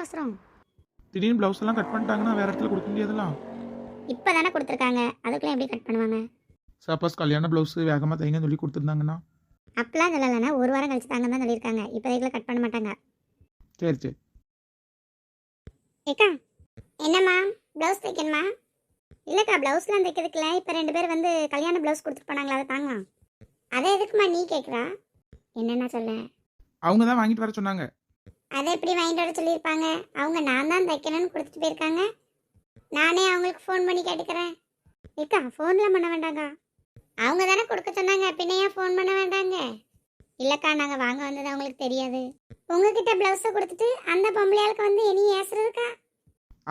அவசரம். திடீர்னு ப்ளவுஸ் எல்லாம் கட் பண்ணிட்டாங்கன்னா வேற இடத்துல கொடுக்க முடியாதுலாம் இப்போ தானே கொடுத்துருக்காங்க. அதுக்குள்ளே எப்படி கட் பண்ணுவாங்க? சப்போஸ் கல்யாண ப்ளவுஸ் வேகமாக தைங்கன்னு சொல்லி கொடுத்துருந்தாங்கன்னா? அப்பெல்லாம் சொல்லலைன்னா ஒரு வாரம் கழிச்சு தாங்க தான் சொல்லியிருக்காங்க. இப்போதைக்குள்ள கட் பண்ண மாட்டாங்க. சரி சரி. ஏக்கா என்னம்மா? ப்ளவுஸ் தைக்கணுமா? இல்லைக்கா ப்ளவுஸ்லாம் தைக்கிறதுக்குல இப்போ ரெண்டு பேர் வந்து கல்யாண ப்ளவுஸ் கொடுத்துட்டு போனாங்களா? அதை தாங்க அதை எதுக்குமா நீ கேட்குறா என்னென்ன சொல்ல? அவங்க தான் வாங்கிட்டு வர சொன்னாங்க. அதை எப்படி வாங்கிட்டு வர சொல்லியிருப்பாங்க? அவங்க நான் தான் தைக்கணும்னு கொடுத்துட்டு போயிருக்காங்க. நானே அவங்களுக்கு ஃபோன் பண்ணி கேட்டுக்கிறேன். ஏக்கா ஃபோனில் பண்ண வேண்டாங்க அவங்க தானே கொடுக்க சொன்னாங்க பின்ன ஏன் ஃபோன் பண்ண வேண்டாங்க? இல்லைக்கா நாங்கள் வாங்க வந்தது அவங்களுக்கு தெரியாது. உங்ககிட்ட ப்ளவுஸை கொடுத்துட்டு அந்த பொம்பளையாளுக்கு வந்து இனி ஏசுறதுக்கா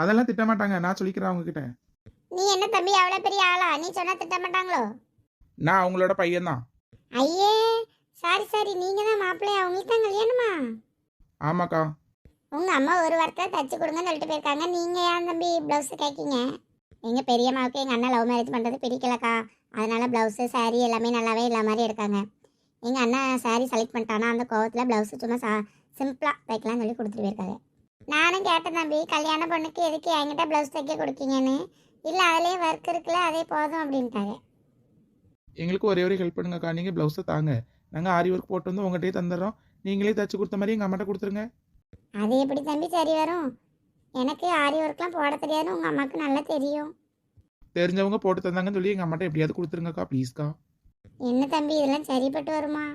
அதெல்லாம் திட்ட மாட்டாங்க நான் சொல்லிக்கிறேன் அவங்க கிட்ட நீ என்ன தம்பி அவ்வளோ பெரிய ஆளா? நீ சொன்னா திட்ட மாட்டாங்களோ? நான் அவங்களோட பையன் தான் ஐயே சாரி சாரி நீங்க தான் மாப்பிள்ளையா? அவங்களுக்கு தான் கல்யாணமா? ஆமாக்கா. உங்க அம்மா ஒரு வாரத்தை தச்சு கொடுங்கன்னு சொல்லிட்டு போயிருக்காங்க. நீங்க ஏன் தம்பி பிளவுஸ் கேட்கீங்க எங்க பெரியம்மாவுக்கு எங்க அண்ணன் லவ் மேரேஜ் பண்றது பிடிக்கலக்கா. அதனால பிளவுஸ் saree எல்லாமே நல்லாவே இல்ல மாதிரி எடுக்காங்க. எங்க அண்ணன் saree செலக்ட் பண்ணிட்டானா அந்த கோவத்துல பிளவுஸ் சும்மா சா சிம்பிளா தைக்கலாம்னு சொல்லி கொடுத்துட்டு போயிருக்காங்க நானும் கேட்டேன் தம்பி கல்யாண பொண்ணுக்கு எதுக்கு என்கிட்ட பிளவுஸ் தைக்க கொடுக்கீங்கன்னு? இல்ல அதுலயே ஒர்க் இருக்குல்ல அதே போதும் அப்படின்ட்டாங்க எங்களுக்கு ஒரே ஒரு ஹெல்ப் பண்ணுங்கக்கா. நீங்கள் ப்ளவுஸை தாங்க. நாங்கள் ஆரி ஒர்க் போட்டு வந்து உங்கள்கிட்டயே தந்துடுறோம். நீங்களே தச்சு கொடுத்த மாதிரி எங்கள் அம்மாட்ட கொடுத்துருங்க. அது எப்படி தம்பி சரி வரும்? எனக்கு ஆரி ஒர்க்லாம் போட தெரியாதுன்னு உங்கள் அம்மாவுக்கு நல்லா தெரியும். தெரிஞ்சவங்க போட்டு தந்தாங்கன்னு சொல்லி எங்கள் அம்மாட்ட எப்படியாவது கொடுத்துருங்கக்கா ப்ளீஸ்க்கா என்ன தம்பி இதெல்லாம் சரிப்பட்டு வருமா?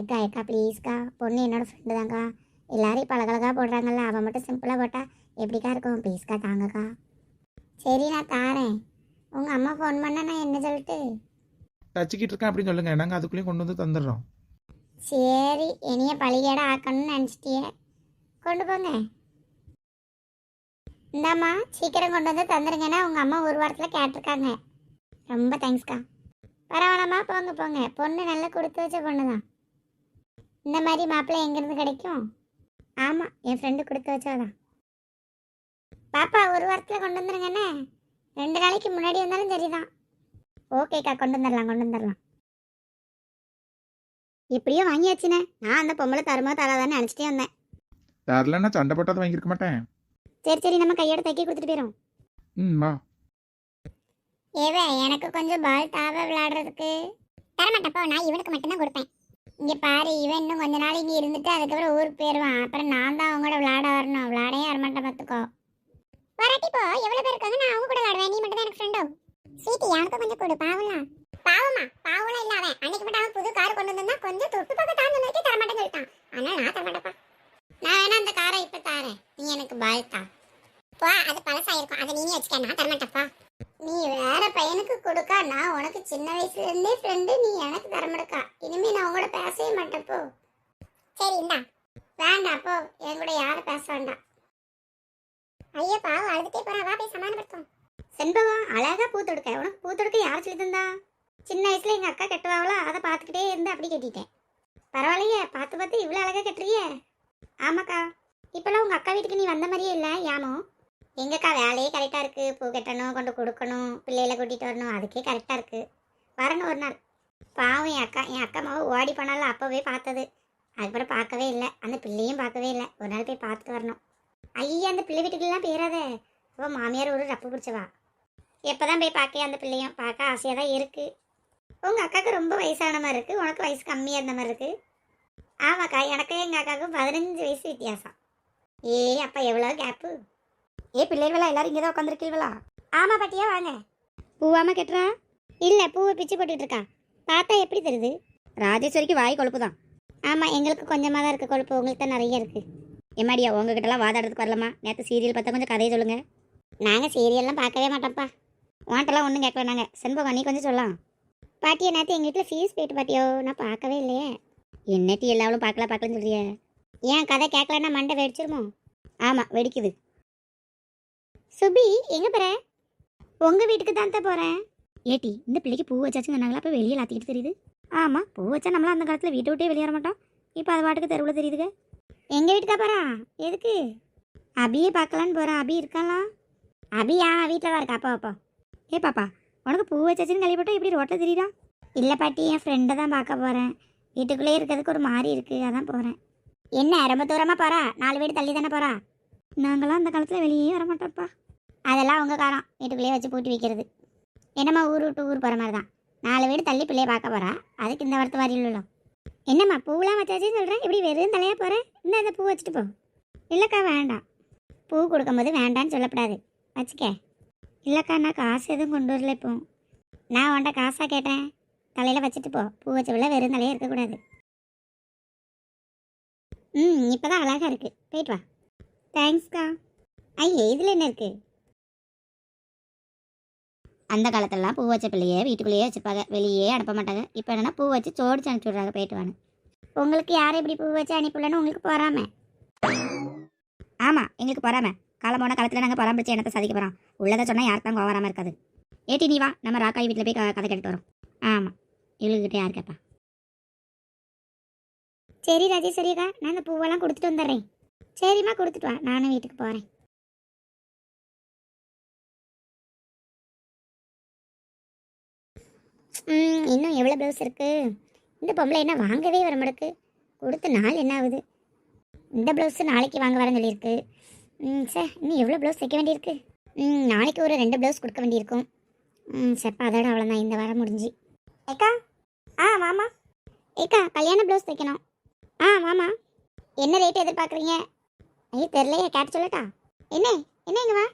ஏக்கா ஏக்கா ப்ளீஸ்க்கா பொண்ணு என்னோட ஃப்ரெண்டு தான்க்கா. எல்லாரும் இப்போ அழகழகா போடுறாங்கல்ல அவள் மட்டும் சிம்பிளாக போட்டா எப்படிக்கா இருக்கும்? ப்ளீஸ்க்கா தாங்கக்கா. சரி நான் தாரேன். உங்கள் அம்மா ஃபோன் பண்ண நான் என்ன சொல்லிட்டு? தச்சுக்கிட்டு இருக்கேன் அப்படின்னு சொல்லுங்க. நாங்கள் அதுக்குள்ளேயும் கொண்டு வந்து தந்துடுறோம். சரி இனிய பழிகேட ஆக்கணும்னு நினச்சிட்டியே. கொண்டு போங்க. இந்தாம்மா சீக்கிரம் கொண்டு வந்து தந்துருங்கன்னா உங்கள் அம்மா ஒரு வாரத்தில் கேட்டிருக்காங்க. ரொம்ப தேங்க்ஸ்க்கா பரவாயில்லம்மா போங்க போங்க. பொண்ணு நல்லா கொடுத்து வச்ச பொண்ணு தான் இந்த மாதிரி மாப்பிள்ளை எங்கேருந்து கிடைக்கும்? ஆமாம் என் ஃப்ரெண்டு கொடுத்து வச்சவதான் பாப்பா ஒரு வாரத்தில் கொண்டு வந்துருங்கண்ணே. ரெண்டு நாளைக்கு முன்னாடி வந்தாலும் சரிதான். ஓகேக்கா கொண்டு வந்துடலாம் கொண்டு வந்துடலாம் எப்படியோ வாங்கியாச்சுண்ணே நான் அந்த பொம்பளை தருமா தராதான்னு நினச்சிட்டே வந்தேன். தரலன்னா சண்டை போட்டாவது வாங்கியிருக்க மாட்டேன். சரி சரி நம்ம கையோட தைக்க கொடுத்துட்டு போயிடும் ம் வா. ஏவே எனக்கு கொஞ்சம் பால் தாவ விளையாடுறதுக்கு. தரமாட்டப்போ நான் இவனுக்கு மட்டும்தான் கொடுப்பேன். இங்க பாரு இவன் இன்னும் கொஞ்ச நாள் இங்க இருந்துட்டு அதுக்கப்புறம் ஊருக்கு போயிடுவான் அப்புறம் நான் தான் அவங்க கூட விளையாட வரணும். விளையாடே வரமாட்டேன் பார்த்துக்கோ. வராட்டி போ. எவ்வளவு பேர் இருக்காங்க? நான் அவங்க கூட விளையாடுவேன். நீ மட்டும் தான் எனக்கு ஃப்ரெண்டோ சீட்டி எனக்கு கொஞ்சம் கொடு பாவம்லாம். பாவமா பாவம்லாம் இல்ல அவன். அன்னைக்கு மட்டும் அவன் புது கார் கொண்டு வந்தா கொஞ்சம் தொட்டு பக்கம் தான் வரைக்கும் தரமாட்டேன்னு சொல்லிட்டான். அதனால நான் தரமாட்டேப்பா நான் வேணா அந்த காரை இப்ப தாரேன். நீ எனக்கு பால் தா போ அது பழசாயிருக்கும். அதை நீ வச்சுக்க. நான் தரமாட்டேப்பா நீ வேற பையனுக்கு கொடுக்கா. நான் உனக்கு சின்ன வயசுல இருந்தே ஃப்ரெண்டு நீ எனக்கு தரமாட்டக்கா இனிமே நான் உங்களோட பேசவே மாட்டேன் போ. சரி இந்தா. வேண்டாம் போ. என் கூட யாரும் பேச வேண்டாம். ஐயோ பாவம். அழுதுட்டே போறா. வா போய் சமாதானப்படுத்தும் செண்பவா அழகா பூ தொடுக்க. உனக்கு பூ தொடுக்க யார் சொல்லி தந்தா சின்ன வயசுல எங்கள் அக்கா கட்டுவாங்களா அதை பார்த்துக்கிட்டே இருந்து அப்படி கட்டிட்டேன். பரவாயில்லையே பார்த்து பார்த்து இவ்வளோ அழகாக கட்டுறியே. ஆமாக்கா இப்போல்லாம் உங்கள் அக்கா வீட்டுக்கு நீ வந்த மாதிரியே இல்லை யாமோ எங்கக்கா வேலையே கரெக்டாக இருக்குது பூ கட்டணும் கொண்டு கொடுக்கணும் பிள்ளைகளை கூட்டிகிட்டு வரணும். அதுக்கே கரெக்டாக இருக்குது வரணும் ஒரு நாள். பாவம் என் அக்கா என் அக்கா மாவு ஓடி போனாலும் அப்போவே பார்த்தது. அதுக்கப்புறம் பார்க்கவே இல்லை. அந்த பிள்ளையும் பார்க்கவே இல்லை. ஒரு நாள் போய் பார்த்துட்டு வரணும். ஐயா அந்த பிள்ளை வீட்டுக்கெல்லாம் போயிடாத அப்போ மாமியார் ஒரு ரப்பு பிடிச்சவா. எப்போ தான் போய் பார்க்க அந்த பிள்ளையும்? பார்க்க ஆசையாக தான் இருக்குது உங்கள் அக்காவுக்கு ரொம்ப வயசான மாதிரி இருக்குது உனக்கு வயசு கம்மியாக இருந்த மாதிரி இருக்குது ஆமாக்கா எனக்கு எங்கள் அக்காவுக்கு பதினஞ்சு வயசு வித்தியாசம். ஏ அப்பா எவ்வளோ கேப்பு ஏ பிள்ளைகளா எல்லாரும் இங்கே தான் உட்காந்துருக்கீங்களா ஆமா பாட்டியா வாங்க. பூவாம கெட்டுறா? இல்ல பூவை பிச்சு போட்டுட்டு இருக்கா. பார்த்தா எப்படி தெரியுது? ராஜேஸ்வரிக்கு வாய் கொழுப்பு தான் ஆமா எங்களுக்கு கொஞ்சமாக தான் இருக்கு கொழுப்பு. உங்களுக்கு தான் நிறைய இருக்கு. எம்மாடியா உங்ககிட்டலாம் வாதாடுறதுக்கு வரலாமா நேற்று சீரியல் பார்த்தா கொஞ்சம் கதையை சொல்லுங்க. நாங்கள் சீரியல்லாம் பார்க்கவே மாட்டோம்ப்பா. உன்ட்டெல்லாம் ஒன்றும் கேட்க வேணாங்க செண்பகம் நீ கொஞ்சம் சொல்லலாம். பாட்டியா நேற்று எங்கள் வீட்டில் ஃபீஸ் போயிட்டு பாட்டியோ நான் பார்க்கவே இல்லையே. என்னட்டி எல்லாவளும் பார்க்கல பார்க்கலன்னு சொல்றியே? ஏன் கதை கேட்கலன்னா மண்டை வெடிச்சிருமோ? ஆமாம் வெடிக்குது. சுபி எங்கே போகிற உங்கள் வீட்டுக்கு தான் தான் போகிறேன் ஏட்டி இந்த பிள்ளைக்கு பூ வச்சாச்சுன்னு சொன்னாங்களா? அப்போ வெளியே லாத்திக்கிட்டு தெரியுது. ஆமாம் பூ வச்சா நம்மளாம் அந்த காலத்தில் வீட்டை விட்டே வெளியேற மாட்டோம் இப்போ அது பாட்டுக்கு தெருவில் தெரியுதுங்க. எங்கள் வீட்டுக்கா போகிறா எதுக்கு? அபியே பார்க்கலான்னு போகிறேன் அபி இருக்கலாம் அபியா வீட்டில் தான் இருக்கா. அப்பா அப்பா ஏ பாப்பா உனக்கு பூ வச்சாச்சுன்னு கழிப்பட்டு இப்படி ரோட்டில் தெரியுதா? இல்லை பாட்டி என் ஃப்ரெண்டை தான் பார்க்க போகிறேன் வீட்டுக்குள்ளேயே இருக்கிறதுக்கு ஒரு மாதிரி இருக்குது அதான் போகிறேன் என்ன ரொம்ப தூரமாக போகிறா நாலு வீடு தள்ளி தானே போகிறா நாங்களாம் அந்த காலத்தில் வெளியே வர மாட்டோம்ப்பா. அதெல்லாம் உங்கள் காரம். வீட்டுக்குள்ளேயே வச்சு பூட்டி வைக்கிறது. என்னம்மா ஊர் விட்டு ஊர் போகிற மாதிரி தான் நாலு வீடு தள்ளி பிள்ளைய பார்க்க போகிறா அதுக்கு இந்த வரத்து வாரி இல்லைல்ல. என்னம்மா பூவெலாம் வச்சாச்சுன்னு சொல்கிறேன் இப்படி வெறும் தலையாக போகிறேன் இந்த இந்த பூ வச்சுட்டு போ. இல்லைக்கா வேண்டாம். பூ கொடுக்கும்போது வேண்டான்னு சொல்லப்படாது. வச்சுக்க. இல்லைக்கா நான் காசு எதுவும் கொண்டு வரல இப்போ. நான் உன்ட்ட காசாக கேட்டேன். தலையில் வச்சுட்டு போ. பூ வச்ச விழா வெறும் தலையே இருக்கக்கூடாது. ம் இப்போ தான் அழகாக இருக்குது போயிட்டு வா. தேங்க்ஸ்க்கா. ஐயே இதில் என்ன இருக்குது அந்த காலத்திலலாம் பூ வச்ச பிள்ளையே வீட்டுக்குள்ளேயே வச்சுருப்பாங்க வெளியே அனுப்ப மாட்டாங்க. இப்போ என்னன்னா பூ வச்சு சோடிச்சு அனுப்பிச்சி விட்றாங்க. போயிட்டு வான்னு. உங்களுக்கு யாரும் இப்படி பூ வச்சு அனுப்பிடலன்னு உங்களுக்கு போகாமல் ஆமாம் எங்களுக்கு போகாமல் காலம் போன காலத்தில் நாங்கள் பராமரிச்சு எனத்தை சாதிக்க போகிறோம் உள்ளதை சொன்னால் யாருக்கும் கோவம் வராமல் இருக்காது. ஏட்டி நீ வா. நம்ம ராக்காய் வீட்டில் போய் கதை கேட்டு வரோம். ஆமாம் இவளுக்கிட்ட யார் கேட்பா சரி ராஜேஸ்வரியக்கா நான் இந்த பூவெல்லாம் கொடுத்துட்டு வந்துடுறேன். சரிம்மா கொடுத்துட்டு வா. நானும் வீட்டுக்கு போகிறேன் இன்னும் எவ்வளோ ப்ளவுஸ் இருக்கு? இந்த பொம்பளை என்ன வாங்கவே வர மாட்டேக்கு. கொடுத்த நாள் என்ன ஆகுது? இந்த ப்ளவுஸு நாளைக்கு வாங்க வரேன்னு சொல்லியிருக்கு. ம் சார் இன்னும் எவ்வளோ ப்ளவுஸ் தைக்க வேண்டியிருக்கு? ம் நாளைக்கு ஒரு ரெண்டு ப்ளவுஸ் கொடுக்க வேண்டியிருக்கும். ம் செப்பா அதோட அவ்வளோதான் இந்த வாரம் முடிஞ்சு. ஏக்கா? ஆ வாமா ஏக்கா கல்யாண ப்ளவுஸ் தைக்கணும். ஆ வாமா என்ன ரேட் எதிர்பார்க்குறீங்க? ஐயோ தெரிலையே கேட்டு சொல்லட்டா? என்ன என்ன இங்க வா?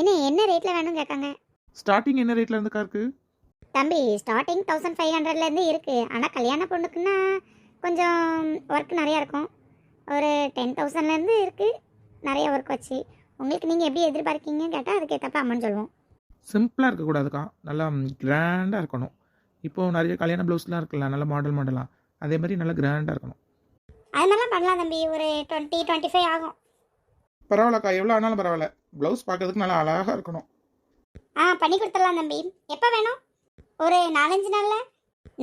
என்ன என்ன ரேட்டில் வேணும் கேட்காங்க? ஸ்டார்டிங் என்ன ரேட்ல இருந்துக்கா இருக்கு தம்பி ஸ்டார்டிங் தௌசண்ட் ஃபைவ் ஹண்ட்ரட்லேருந்து இருக்குது ஆனால் கல்யாண பொண்ணுக்குன்னா கொஞ்சம் ஒர்க் நிறையா இருக்கும். ஒரு டென் தௌசண்ட்லேருந்து இருக்குது நிறைய ஒர்க் வச்சு உங்களுக்கு நீங்கள் எப்படி எதிர்பார்க்கீங்கன்னு கேட்டால் அதுக்கேற்றப்ப அமௌண்ட் சொல்லுவோம். சிம்பிளாக இருக்கக்கூடாதுக்கா. நல்லா கிராண்டாக இருக்கணும். இப்போ நிறைய கல்யாண ப்ளவுஸ்லாம் இருக்குல்ல நல்ல மாடல் மாடலாக அதே மாதிரி நல்லா கிராண்டாக இருக்கணும். அது மாதிரிலாம் பண்ணலாம் தம்பி. ஒரு டுவெண்ட்டி டுவெண்ட்டி ஃபைவ் ஆகும். பரவாயில்லக்கா. எவ்வளோ ஆனாலும் பரவாயில்ல. ப்ளவுஸ் பார்க்கறதுக்கு நல்லா அழகாக இருக்கணும். ஆ பண்ணி கொடுத்துடலாம் தம்பி. எப்போ வேணும்? ஒரு நாலஞ்சு நாளில்?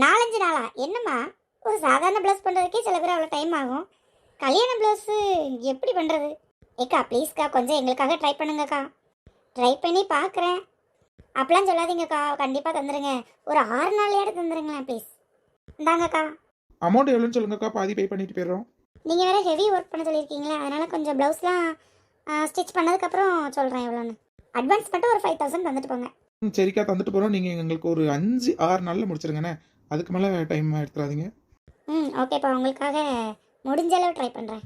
நாலஞ்சு நாளா? என்னம்மா? ஒரு சாதாரண ப்ளவுஸ் பண்ணுறதுக்கே சில பேர் அவ்வளோ டைம் ஆகும். கல்யாண ப்ளவுஸு எப்படி பண்ணுறது ஏக்கா ப்ளீஸ்க்கா கொஞ்சம் எங்களுக்காக ட்ரை பண்ணுங்கக்கா. ட்ரை பண்ணி பார்க்குறேன் அப்படிலாம் சொல்லாதீங்கக்கா கண்டிப்பாக தந்துடுங்க ஒரு ஆறு நாளையாவது தந்துடுங்களேன் ப்ளீஸ் இந்தாங்கக்கா. அமௌண்ட் எவ்வளோன்னு சொல்லுங்கக்கா பாதி பே பண்ணிட்டு போயிடுறோம். நீங்கள் வேறு ஹெவி ஒர்க் பண்ண சொல்லியிருக்கீங்களே அதனால் கொஞ்சம் ப்ளவுஸ்லாம் ஸ்டிச் பண்ணதுக்கப்புறம் சொல்கிறேன் எவ்வளோன்னு அட்வான்ஸ் மட்டும் ஒரு ஃபைவ் தௌசண்ட் தந்துட்டு போங்க. ம் சரிக்கா தந்துட்டு போகிறோம் நீங்கள் எங்களுக்கு ஒரு அஞ்சு ஆறு நாளில் முடிச்சிருங்கண்ணே. அதுக்கு மேலே டைம் எடுத்துறாதீங்க. ம் ஓகேப்பா உங்களுக்காக முடிஞ்ச அளவு ட்ரை பண்ணுறேன்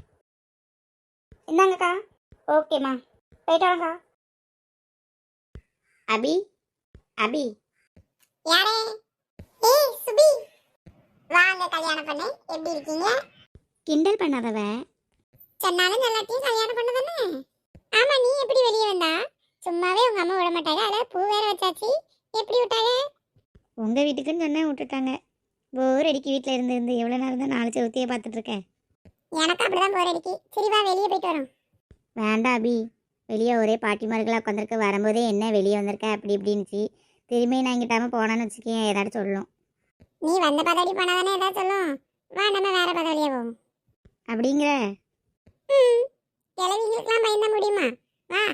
இந்தாங்கக்கா. ஓகேம்மா போயிட்டு வாங்க அபி அபி. யாரே? ஏய் சுபி. வாங்க கல்யாணம் பண்ண. எப்படி இருக்கீங்க? கிண்டல் பண்ணாதவ. சொன்னாலும் நல்லாத்தையும் கல்யாணம் பண்ண தானே ஆமா நீ எப்படி வெளியே வந்தா? சும்மாவே உங்க அம்மா விட மாட்டாங்க. அதான் பூ வேற வச்சாச்சு. எப்படி விட்டாங்க? உங்கள் வீட்டுக்குன்னு சொன்னேன் விட்டுட்டாங்க. போர் அடிக்கி வீட்டில் இருந்து இருந்து எவ்வளோ நேரம் தான் நாலு செவத்தையே பார்த்துட்டு இருக்கேன். எனக்கு அப்படிதான் போர் அடிக்கி. சரி வா வெளியே போயிட்டு வரோம். வேண்டாம் அபி. வெளியே ஒரே பாட்டிமார்களாக உட்காந்துருக்கு வரும்போதே என்ன வெளியே வந்திருக்க? அப்படி இப்படின்னுச்சு. திரும்பி நான் இங்கிட்டாம போனேன்னு வச்சுக்கேன் ஏதாச்சும் சொல்லும். நீ வந்த பதவி போனா தானே ஏதாவது சொல்லும்? வா நம்ம வேற பதவியே போவோம். அப்படிங்கிற? ம் கிளவிங்களுக்குலாம் பயந்த முடியுமா? வா.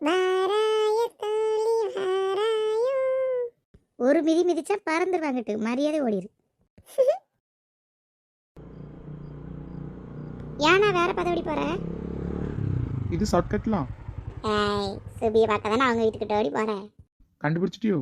வாராயோ. ஒரு மிதி மிதிச்சா பறந்துருவாங்கட்டு. மரியாதை ஓடிடு ஏன்னா வேற பதவி போற? இது ஷார்ட்கட்லாம் ஏய் சுபியை பார்க்க தானே அவங்க வீட்டுக்கிட்ட ஓடி போறேன். கண்டுபிடிச்சிட்டியோ?